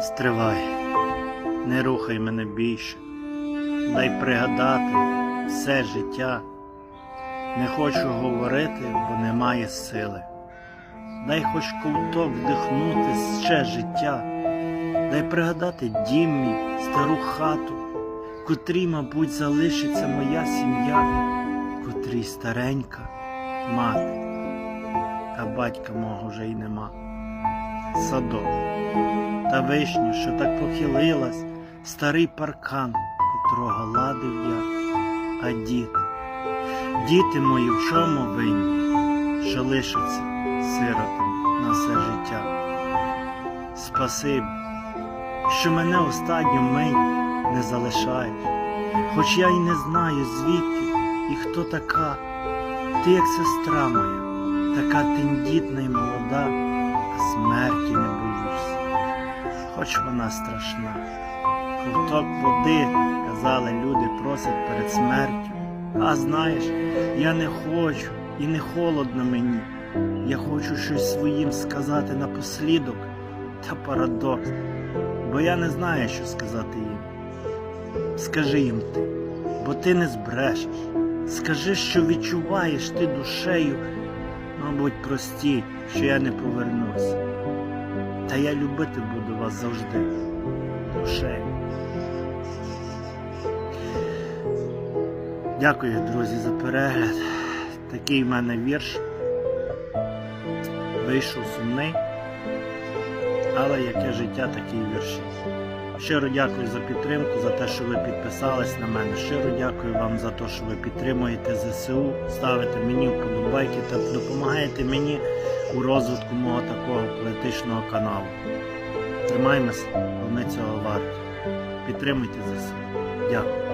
Стривай, не рухай мене більше, дай пригадати все життя. Не хочу говорити, бо немає сили. Дай хоч ковток вдихнути ще життя, дай пригадати дім мій, стару хату, котрій, мабуть, залишиться моя сім'я, котрій старенька мати, а батька мого вже й нема. Садок. Та вишню, що так похилилась, старий паркан, котрого ладив я, а діти, діти мої в чому винні, що лишаться сиротами на все життя. Спасибі, що мене останню мить не залишаєш, хоч я й не знаю звідки і хто така, ти як сестра моя, така тендітна й молода, смерті не боюся хоч вона страшна. Ковток води, казали люди, просять перед смертю. А знаєш, я не хочу і не холодно мені. Я хочу щось своїм сказати напослідок, та парадокс, бо я не знаю, що сказати їм. Скажи їм ти, бо ти не збрешеш. Скажи, що відчуваєш ти душею, мабуть, прості, що я не повернусь. Та я любити буду вас завжди. Душею. Дякую, друзі, за перегляд. Такий в мене вірш. Вийшов сумний. Але яке життя, такі вірші. Щиро дякую за підтримку, за те, що ви підписались на мене. Щиро дякую вам за те, що ви підтримуєте ЗСУ, ставите мені вподобайки та допомагаєте мені у розвитку мого такого політичного каналу. Тримаємось, вони цього варті. Підтримуйте ЗСУ. Дякую.